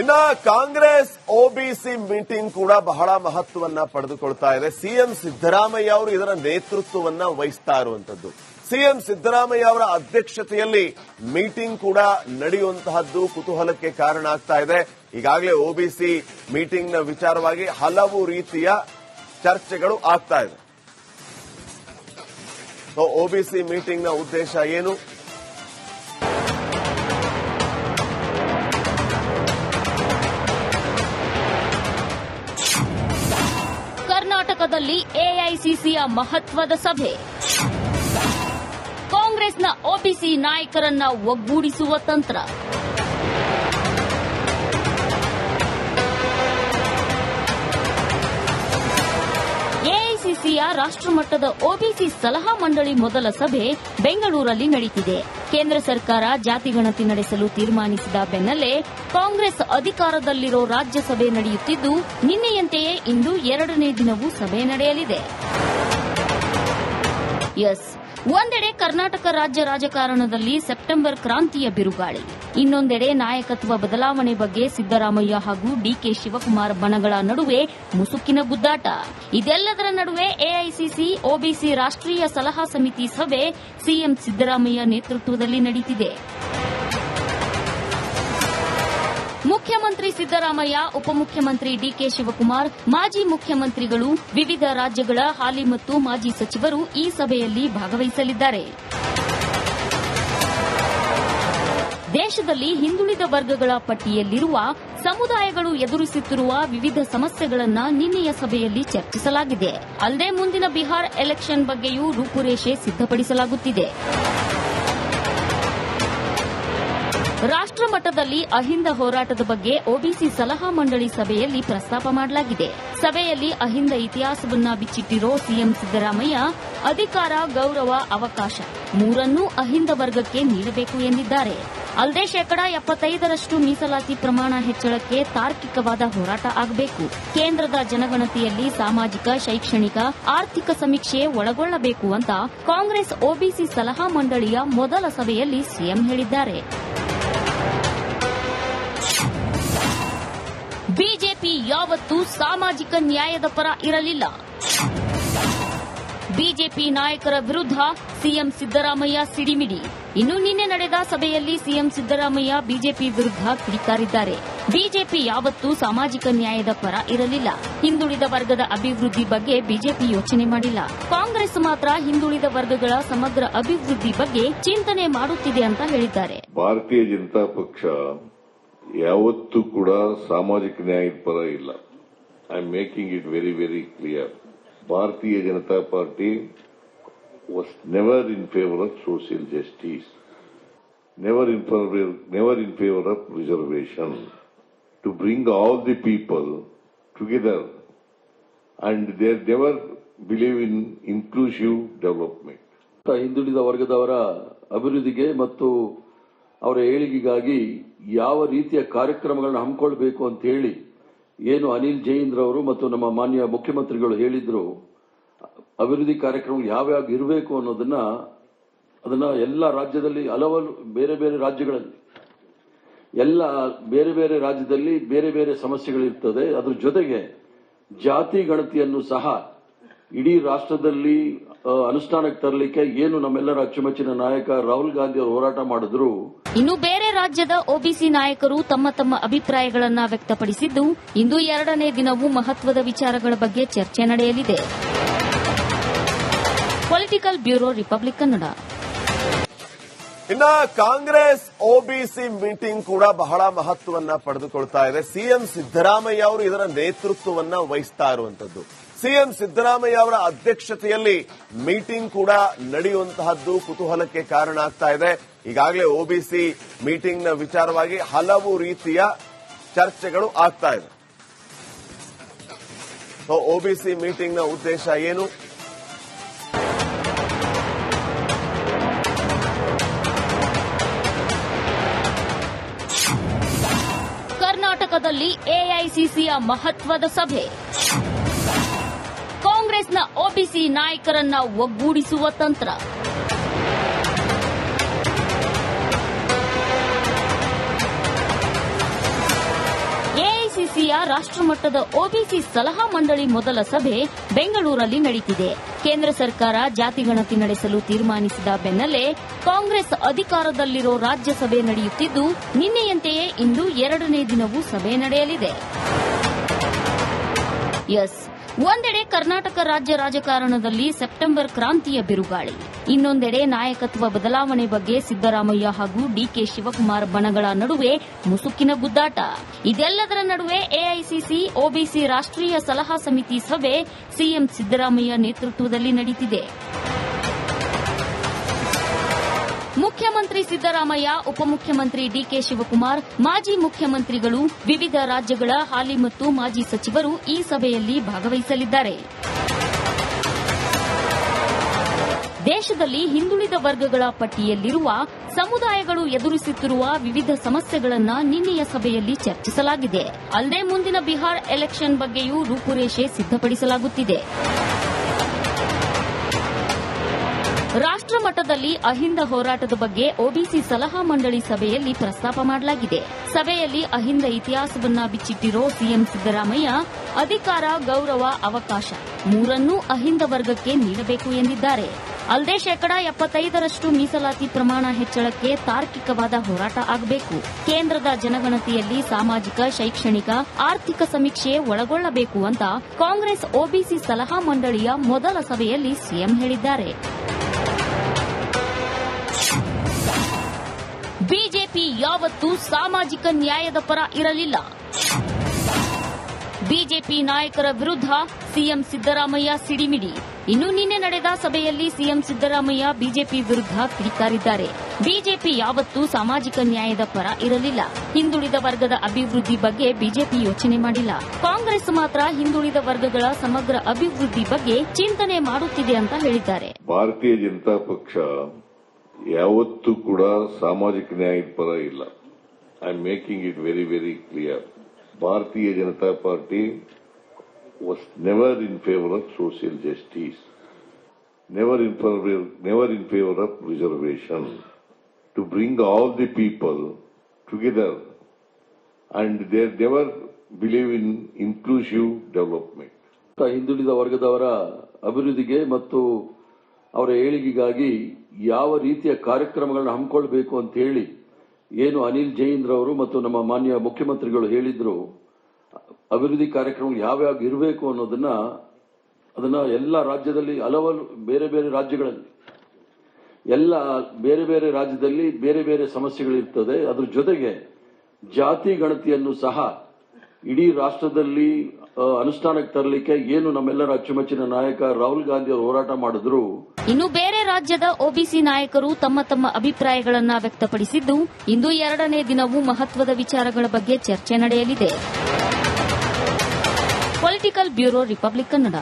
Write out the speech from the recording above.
ಇನ್ನ Congress OBC meeting ಕೂಡ ಬಹಳ ಮಹತ್ವವನ್ನ ಪಡೆದುಕೊಳ್ತಾ ಇದೆ. ಸಿಎಂ ಸಿದ್ದರಾಮಯ್ಯ ಅವರು ಇದರ ನೇತೃತ್ವವನ್ನ ವಹಿಸ್ತಾ ಇರುವಂತದ್ದು ಸಿಎಂ ಸಿದ್ದರಾಮಯ್ಯ ಅವರ ಅಧ್ಯಕ್ಷತೆಯಲ್ಲಿ ಮೀಟಿಂಗ್ ಕೂಡ ನಡೆಯುವಂತಹದ್ದು ಕುತೂಹಲಕ್ಕೆ ಕಾರಣ ಆಗ್ತಾ ಇದೆ. ಈಗಾಗಲೇ ಒಬಿಸಿ ಮೀಟಿಂಗ್ನ ವಿಚಾರವಾಗಿ ಹಲವು ರೀತಿಯ ಚರ್ಚೆಗಳು ಆಗ್ತಾ ಇದೆ. ಒಬಿಸಿ ಮೀಟಿಂಗ್ನ ಉದ್ದೇಶ ಏನು? ಕರ್ನಾಟಕದಲ್ಲಿ ಎಐಸಿಸಿಯ ಮಹತ್ವದ ಸಭೆ. ಕಾಂಗ್ರೆಸ್ನ ಒಬಿಸಿ ನಾಯಕರನ್ನ ಒಗ್ಗೂಡಿಸುವ ತಂತ್ರ. ರಾಷ್ಟ್ರಮಟ್ಟದ ಒಬಿಸಿ ಸಲಹಾ ಮಂಡಳಿ ಮೊದಲ ಸಭೆ ಬೆಂಗಳೂರಲ್ಲಿ ನಡೆಯುತ್ತಿದೆ ಕೇಂದ್ರ ಸರ್ಕಾರ ಜಾತಿ ಗಣತಿ ನಡೆಸಲು ತೀರ್ಮಾನಿಸಿದ ಬೆನ್ನಲ್ಲೇ ಕಾಂಗ್ರೆಸ್ ಅಧಿಕಾರದಲ್ಲಿರೋ ರಾಜ್ಯಸಭೆ ನಡೆಯುತ್ತಿದ್ದು, ನಿನ್ನೆಯಂತೆಯೇ ಇಂದು ಎರಡನೇ ದಿನವೂ ಸಭೆ ನಡೆಯಲಿದೆ. ಒಂದೆಡೆ ಕರ್ನಾಟಕ ರಾಜ್ಯ ರಾಜಕಾರಣದಲ್ಲಿ ಸೆಪ್ಟೆಂಬರ್ ಕ್ರಾಂತಿಯ ಬಿರುಗಾಳಿ. ಇನ್ನೊಂದೆಡೆ ನಾಯಕತ್ವ ಬದಲಾವಣೆ ಬಗ್ಗೆ ಸಿದ್ದರಾಮಯ್ಯ ಹಾಗೂ ಡಿಕೆ ಶಿವಕುಮಾರ್ ಬಣಗಳ ನಡುವೆ ಮುಸುಕಿನ ಗುದ್ದಾಟ. ಇದೆಲ್ಲದರ ನಡುವೆ ಎಐಸಿಸಿ, ಒಬಿಸಿ ರಾಷ್ಟ್ರೀಯ ಸಲಹಾ ಸಮಿತಿ ಸಭೆ ಸಿಎಂ ಸಿದ್ದರಾಮಯ್ಯ ನೇತೃತ್ವದಲ್ಲಿ ನಡೆಯುತ್ತಿದೆ ಮುಖ್ಯಮಂತ್ರಿ ಸಿದ್ದರಾಮಯ್ಯ, ಉಪಮುಖ್ಯಮಂತ್ರಿ ಡಿಕೆ ಶಿವಕುಮಾರ್, ಮಾಜಿ ಮುಖ್ಯಮಂತ್ರಿಗಳು, ವಿವಿಧ ರಾಜ್ಯಗಳ ಹಾಲಿ ಮತ್ತು ಮಾಜಿ ಸಚಿವರು ಈ ಸಭೆಯಲ್ಲಿ ಭಾಗವಹಿಸಲಿದ್ದಾರೆ. ದೇಶದಲ್ಲಿ ಹಿಂದುಳಿದ ವರ್ಗಗಳ ಪಟ್ಟಿಯಲ್ಲಿರುವ ಸಮುದಾಯಗಳು ಎದುರಿಸುತ್ತಿರುವ ವಿವಿಧ ಸಮಸ್ಯೆಗಳನ್ನು ನಿನ್ನೆಯ ಸಭೆಯಲ್ಲಿ ಚರ್ಚಿಸಲಾಗಿದೆ. ಅಲ್ಲದೆ ಮುಂದಿನ ಬಿಹಾರ್ ಎಲೆಕ್ಷನ್ ಬಗ್ಗೆಯೂ ರೂಪುರೇಷೆ ಸಿದ್ದಪಡಿಸಲಾಗುತ್ತಿದೆ ರಾಷ್ಟ್ರ ಮಟ್ಟದಲ್ಲಿ ಅಹಿಂದ ಹೋರಾಟದ ಬಗ್ಗೆ ಒಬಿಸಿ ಸಲಹಾ ಮಂಡಳಿ ಸಭೆಯಲ್ಲಿ ಪ್ರಸ್ತಾಪ ಮಾಡಲಾಗಿದೆ. ಸಭೆಯಲ್ಲಿ ಅಹಿಂದ ಇತಿಹಾಸವನ್ನ ಬಿಚ್ಚಿಟ್ಟಿರೋ ಸಿಎಂ ಸಿದ್ದರಾಮಯ್ಯ ಅಧಿಕಾರ, ಗೌರವ, ಅವಕಾಶ ಮೂರನ್ನೂ ಅಹಿಂದ ವರ್ಗಕ್ಕೆ ನೀಡಬೇಕು ಎಂದಿದ್ದಾರೆ. ಅಲ್ಲದೆ ಶೇಕಡಾ ಎಪ್ಪತ್ತೈದರಷ್ಟು ಮೀಸಲಾತಿ ಪ್ರಮಾಣ ಹೆಚ್ಚಳಕ್ಕೆ ತಾರ್ಕಿಕವಾದ ಹೋರಾಟ ಆಗಬೇಕು. ಕೇಂದ್ರದ ಜನಗಣತಿಯಲ್ಲಿ ಸಾಮಾಜಿಕ, ಶೈಕ್ಷಣಿಕ, ಆರ್ಥಿಕ ಸಮೀಕ್ಷೆ ಒಳಗೊಳ್ಳಬೇಕು ಅಂತ ಕಾಂಗ್ರೆಸ್ ಒಬಿಸಿ ಸಲಹಾ ಮಂಡಳಿಯ ಮೊದಲ ಸಭೆಯಲ್ಲಿ ಸಿಎಂ ಹೇಳಿದ್ದಾರೆ. ಬಿಜೆಪಿ ಯಾವತ್ತೂ ಸಾಮಾಜಿಕ ನ್ಯಾಯದ ಪರ ಇರಲಿಲ್ಲ. ಬಿಜೆಪಿ ನಾಯಕರ ವಿರುದ್ಧ ಸಿಎಂ ಸಿದ್ದರಾಮಯ್ಯ ಸಿಡಿಮಿಡಿ. ಇನ್ನು ನಿನ್ನೆ ನಡೆದ ಸಭೆಯಲ್ಲಿ ಸಿಎಂ ಸಿದ್ದರಾಮಯ್ಯ ಬಿಜೆಪಿ ವಿರುದ್ಧ ಕಿಡಿಕಾರಿದ್ದಾರೆ. ಬಿಜೆಪಿ ಯಾವತ್ತೂ ಸಾಮಾಜಿಕ ನ್ಯಾಯದ ಪರ ಇರಲಿಲ್ಲ. ಹಿಂದುಳಿದ ವರ್ಗದ ಅಭಿವೃದ್ಧಿ ಬಗ್ಗೆ ಬಿಜೆಪಿ ಯೋಚನೆ ಮಾಡಿಲ್ಲ. ಕಾಂಗ್ರೆಸ್ ಮಾತ್ರ ಹಿಂದುಳಿದ ವರ್ಗಗಳ ಸಮಗ್ರ ಅಭಿವೃದ್ಧಿ ಬಗ್ಗೆ ಚಿಂತನೆ ಮಾಡುತ್ತಿದೆ ಅಂತ ಹೇಳಿದ್ದಾರೆ. ಭಾರತೀಯ ಜನತಾ ಪಕ್ಷ ಯಾವತ್ತೂ ಕೂಡ ಸಾಮಾಜಿಕ ನ್ಯಾಯದ ಪರ ಇಲ್ಲ. I am making it very very clear Bharatiya Janata Party was never in favour of social justice never in never in favour of reservation to bring all the people together and they never believe in inclusive development ಹಿಂದುಳಿದ ವರ್ಗದವರ ಅಭಿವೃದ್ಧಿಗೆ ಮತ್ತು ಅವರ ಏಳಿಗೆಗಾಗಿ ಯಾವ ರೀತಿಯ ಕಾರ್ಯಕ್ರಮಗಳನ್ನು ಹಮ್ಮಿಕೊಳ್ಬೇಕು ಅಂತ ಹೇಳಿ ಏನು ಅನಿಲ್ ಜೈನ್ ಅವರು ಮತ್ತು ನಮ್ಮ ಮಾನ್ಯ ಮುಖ್ಯಮಂತ್ರಿಗಳು ಹೇಳಿದ್ರು, ಅಭಿವೃದ್ಧಿ ಕಾರ್ಯಕ್ರಮ ಯಾವ್ಯಾವ ಇರಬೇಕು ಅನ್ನೋದನ್ನ ಅದನ್ನ ಎಲ್ಲ ರಾಜ್ಯದಲ್ಲಿ ಹಲವಾರು ಬೇರೆ ಬೇರೆ ರಾಜ್ಯಗಳಲ್ಲಿ, ಎಲ್ಲ ಬೇರೆ ಬೇರೆ ರಾಜ್ಯದಲ್ಲಿ ಬೇರೆ ಬೇರೆ ಸಮಸ್ಯೆಗಳಿರ್ತದೆ. ಅದ್ರ ಜೊತೆಗೆ ಜಾತಿ ಗಣತಿಯನ್ನು ಸಹ ಇಡೀ ರಾಷ್ಟ್ರದಲ್ಲಿ ಅನುಷ್ಠಾನಕ್ಕೆ ತರಲಿಕ್ಕೆ ಏನು ನಮ್ಮೆಲ್ಲರ ಅಚ್ಚುಮೆಚ್ಚಿನ ನಾಯಕ ರಾಹುಲ್ ಗಾಂಧಿ ಅವರು ಹೋರಾಟ ಮಾಡಿದ್ರು? ಇನ್ನು ಬೇರೆ ರಾಜ್ಯದ ಒಬಿಸಿ ನಾಯಕರು ತಮ್ಮ ತಮ್ಮ ಅಭಿಪ್ರಾಯಗಳನ್ನ ವ್ಯಕ್ತಪಡಿಸಿದ್ದು ಇಂದು ಎರಡನೇ ದಿನವೂ ಮಹತ್ವದ ವಿಚಾರಗಳ ಬಗ್ಗೆ ಚರ್ಚೆ ನಡೆಯಲಿದೆ. Political bureau Republic Kannada. ಇನ್ನ ಕಾಂಗ್ರೆಸ್ ಒಬಿಸಿ ಮೀಟಿಂಗ್ ಕೂಡ ಬಹಳ ಮಹತ್ವವನ್ನ ಪಡೆದುಕೊಳ್ತಾ ಇದೆ. ಸಿಎಂ ಸಿದ್ದರಾಮಯ್ಯ ಅವರು ಇದರ ನೇತೃತ್ವವನ್ನ ವಹಿಸ್ತಾ ಇರುವಂತದ್ದು. ಸಿಎಂ ಸಿದ್ದರಾಮಯ್ಯ ಅವರ ಅಧ್ಯಕ್ಷತೆಯಲ್ಲಿ ಮೀಟಿಂಗ್ ಕೂಡ ನಡೆಯುವಂತಹದ್ದು ಕುತೂಹಲಕ್ಕೆ ಕಾರಣ ಆಗ್ತಾ ಇದೆ. ಈಗಾಗಲೇ ಒಬಿಸಿ ಮೀಟಿಂಗ್ನ ವಿಚಾರವಾಗಿ ಹಲವು ರೀತಿಯ ಚರ್ಚೆಗಳು ಆಗ್ತಾ ಇದೆ. ಒಬಿಸಿ ಮೀಟಿಂಗ್ನ ಉದ್ದೇಶ ಏನು? ಕರ್ನಾಟಕದಲ್ಲಿ ಎಐಸಿಸಿಯ ಮಹತ್ವದ ಸಭೆ. ಕಾಂಗ್ರೆಸ್ನ ಒಬಿಸಿ ನಾಯಕರನ್ನ ಒಗ್ಗೂಡಿಸುವ ತಂತ್ರ. ಎಐಸಿಸಿಯ ರಾಷ್ಟ್ರಮಟ್ಟದ ಒಬಿಸಿ ಸಲಹಾ ಮಂಡಳಿ ಮೊದಲ ಸಭೆ ಬೆಂಗಳೂರಲ್ಲಿ ನಡೆಯುತ್ತಿದೆ ಕೇಂದ್ರ ಸರ್ಕಾರ ಜಾತಿ ಗಣತಿ ನಡೆಸಲು ತೀರ್ಮಾನಿಸಿದ ಬೆನ್ನಲ್ಲೇ ಕಾಂಗ್ರೆಸ್ ಅಧಿಕಾರದಲ್ಲಿರೋ ರಾಜ್ಯಸಭೆ ನಡೆಯುತ್ತಿದ್ದು, ನಿನ್ನೆಯಂತೆಯೇ ಇಂದು ಎರಡನೇ ದಿನವೂ ಸಭೆ ನಡೆಯಲಿದೆ. ಎಸ್. ಒಂದೆಡೆ ಕರ್ನಾಟಕ ರಾಜ್ಯ ರಾಜಕಾರಣದಲ್ಲಿ ಸೆಪ್ಟೆಂಬರ್ ಕ್ರಾಂತಿಯ ಬಿರುಗಾಳಿ. ಇನ್ನೊಂದೆಡೆ ನಾಯಕತ್ವ ಬದಲಾವಣೆ ಬಗ್ಗೆ ಸಿದ್ದರಾಮಯ್ಯ ಹಾಗೂ ಡಿಕೆ ಶಿವಕುಮಾರ್ ಬಣಗಳ ನಡುವೆ ಮುಸುಕಿನ ಗುದ್ದಾಟ. ಇದೆಲ್ಲದರ ನಡುವೆ ಎಐಸಿಸಿ, ಒಬಿಸಿ ರಾಷ್ಟ್ರೀಯ ಸಲಹಾ ಸಮಿತಿ ಸಭೆ ಸಿಎಂ ಸಿದ್ದರಾಮಯ್ಯ ನೇತೃತ್ವದಲ್ಲಿ ನಡೆಯುತ್ತಿದೆ ಮುಖ್ಯಮಂತ್ರಿ ಸಿದ್ದರಾಮಯ್ಯ, ಉಪಮುಖ್ಯಮಂತ್ರಿ ಡಿಕೆ ಶಿವಕುಮಾರ್, ಮಾಜಿ ಮುಖ್ಯಮಂತ್ರಿಗಳು, ವಿವಿಧ ರಾಜ್ಯಗಳ ಹಾಲಿ ಮತ್ತು ಮಾಜಿ ಸಚಿವರು ಈ ಸಭೆಯಲ್ಲಿ ಭಾಗವಹಿಸಲಿದ್ದಾರೆ. ದೇಶದಲ್ಲಿ ಹಿಂದುಳಿದ ವರ್ಗಗಳ ಪಟ್ಟಿಯಲ್ಲಿರುವ ಸಮುದಾಯಗಳು ಎದುರಿಸುತ್ತಿರುವ ವಿವಿಧ ಸಮಸ್ಯೆಗಳನ್ನು ನಿನ್ನೆಯ ಸಭೆಯಲ್ಲಿ ಚರ್ಚಿಸಲಾಗಿದೆ. ಅಲ್ಲದೆ ಮುಂದಿನ ಬಿಹಾರ್ ಎಲೆಕ್ಷನ್ ಬಗ್ಗೆಯೂ ರೂಪುರೇಷೆ ಸಿದ್ದಪಡಿಸಲಾಗುತ್ತಿದೆ ರಾಷ್ಟ್ರ ಮಟ್ಟದಲ್ಲಿ ಅಹಿಂದ ಹೋರಾಟದ ಬಗ್ಗೆ ಒಬಿಸಿ ಸಲಹಾ ಮಂಡಳಿ ಸಭೆಯಲ್ಲಿ ಪ್ರಸ್ತಾಪ ಮಾಡಲಾಗಿದೆ. ಸಭೆಯಲ್ಲಿ ಅಹಿಂದ ಇತಿಹಾಸವನ್ನ ಬಿಚ್ಚಿಟ್ಟಿರೋ ಸಿಎಂ ಸಿದ್ದರಾಮಯ್ಯ, ಅಧಿಕಾರ, ಗೌರವ, ಅವಕಾಶ ಮೂರನ್ನೂ ಅಹಿಂದ ವರ್ಗಕ್ಕೆ ನೀಡಬೇಕು ಎಂದಿದ್ದಾರೆ. ಅಲ್ಲದೆ ಶೇಕಡಾ ಎಪ್ಪತ್ತೈದರಷ್ಟು ಮೀಸಲಾತಿ ಪ್ರಮಾಣ ಹೆಚ್ಚಳಕ್ಕೆ ತಾರ್ಕಿಕವಾದ ಹೋರಾಟ ಆಗಬೇಕು. ಕೇಂದ್ರದ ಜನಗಣತಿಯಲ್ಲಿ ಸಾಮಾಜಿಕ, ಶೈಕ್ಷಣಿಕ, ಆರ್ಥಿಕ ಸಮೀಕ್ಷೆ ಒಳಗೊಳ್ಳಬೇಕು ಅಂತ ಕಾಂಗ್ರೆಸ್ ಒಬಿಸಿ ಸಲಹಾ ಮಂಡಳಿಯ ಮೊದಲ ಸಭೆಯಲ್ಲಿ ಸಿಎಂ ಹೇಳಿದ್ದಾರೆ. ಬಿಜೆಪಿ ಯಾವತ್ತೂ ಸಾಮಾಜಿಕ ನ್ಯಾಯದ ಪರ ಇರಲಿಲ್ಲ. ಬಿಜೆಪಿ ನಾಯಕರ ವಿರುದ್ಧ ಸಿಎಂ ಸಿದ್ದರಾಮಯ್ಯ ಸಿಡಿಮಿಡಿ. ಇನ್ನು ನಿನ್ನೆ ನಡೆದ ಸಭೆಯಲ್ಲಿ ಸಿಎಂ ಸಿದ್ದರಾಮಯ್ಯ ಬಿಜೆಪಿ ವಿರುದ್ಧ ಕಿಡಿಕಾರಿದ್ದಾರೆ. ಬಿಜೆಪಿ ಯಾವತ್ತೂ ಸಾಮಾಜಿಕ ನ್ಯಾಯದ ಪರ ಇರಲಿಲ್ಲ. ಹಿಂದುಳಿದ ವರ್ಗದ ಅಭಿವೃದ್ಧಿ ಬಗ್ಗೆ ಬಿಜೆಪಿ ಯೋಚನೆ ಮಾಡಿಲ್ಲ. ಕಾಂಗ್ರೆಸ್ ಮಾತ್ರ ಹಿಂದುಳಿದ ವರ್ಗಗಳ ಸಮಗ್ರ ಅಭಿವೃದ್ಧಿ ಬಗ್ಗೆ ಚಿಂತನೆ ಮಾಡುತ್ತಿದೆ ಅಂತ ಹೇಳಿದ್ದಾರೆ. ಭಾರತೀಯ ಜನತಾ ಪಕ್ಷ ಯಾವತ್ತೂ ಕೂಡ ಸಾಮಾಜಿಕ ನ್ಯಾಯದ ಪರ ಇಲ್ಲ. I am making it very very clear Bharatiya Janata Party was never in favour of social justice never in never in favour of reservation to bring all the people together and they never believe in inclusive development ಹಿಂದುಳಿದ ವರ್ಗದವರ ಅಭಿವೃದ್ಧಿಗೆ ಮತ್ತು ಅವರ ಏಳಿಗೆಗಾಗಿ ಯಾವ ರೀತಿಯ ಕಾರ್ಯಕ್ರಮಗಳನ್ನು ಹಮ್ಮಿಕೊಳ್ಬೇಕು ಅಂತ ಹೇಳಿ ಏನು ಅನಿಲ್ ಜೈನ್ ಅವರು ಮತ್ತು ನಮ್ಮ ಮಾನ್ಯ ಮುಖ್ಯಮಂತ್ರಿಗಳು ಹೇಳಿದ್ರು, ಅಭಿವೃದ್ಧಿ ಕಾರ್ಯಕ್ರಮಗಳು ಯಾವ್ಯಾವ ಇರಬೇಕು ಅನ್ನೋದನ್ನ ಅದನ್ನ ಎಲ್ಲ ರಾಜ್ಯದಲ್ಲಿ ಹಲವಾರು ಬೇರೆ ಬೇರೆ ರಾಜ್ಯಗಳಲ್ಲಿ, ಎಲ್ಲ ಬೇರೆ ಬೇರೆ ರಾಜ್ಯದಲ್ಲಿ ಬೇರೆ ಬೇರೆ ಸಮಸ್ಯೆಗಳಿರ್ತದೆ. ಅದ್ರ ಜೊತೆಗೆ ಜಾತಿ ಗಣತಿಯನ್ನು ಸಹ ಇಡೀ ರಾಷ್ಟ್ರದಲ್ಲಿ ಅನುಷ್ಠಾನಕ್ಕೆ ತರಲಿಕ್ಕೆ ಏನು ನಮ್ಮೆಲ್ಲರ ಅಚ್ಚುಮೆಚ್ಚಿನ ನಾಯಕ ರಾಹುಲ್ ಗಾಂಧಿ ಅವರು ಹೋರಾಟ ಮಾಡಿದ್ರು? ಇನ್ನು ಬೇರೆ ರಾಜ್ಯದ ಒಬಿಸಿ ನಾಯಕರು ತಮ್ಮ ತಮ್ಮ ಅಭಿಪ್ರಾಯಗಳನ್ನು ವ್ಯಕ್ತಪಡಿಸಿದ್ದು, ಇಂದು ಎರಡನೇ ದಿನವೂ ಮಹತ್ವದ ವಿಚಾರಗಳ ಬಗ್ಗೆ ಚರ್ಚೆ ನಡೆಯಲಿದೆ. Political bureau, Republic Kannada.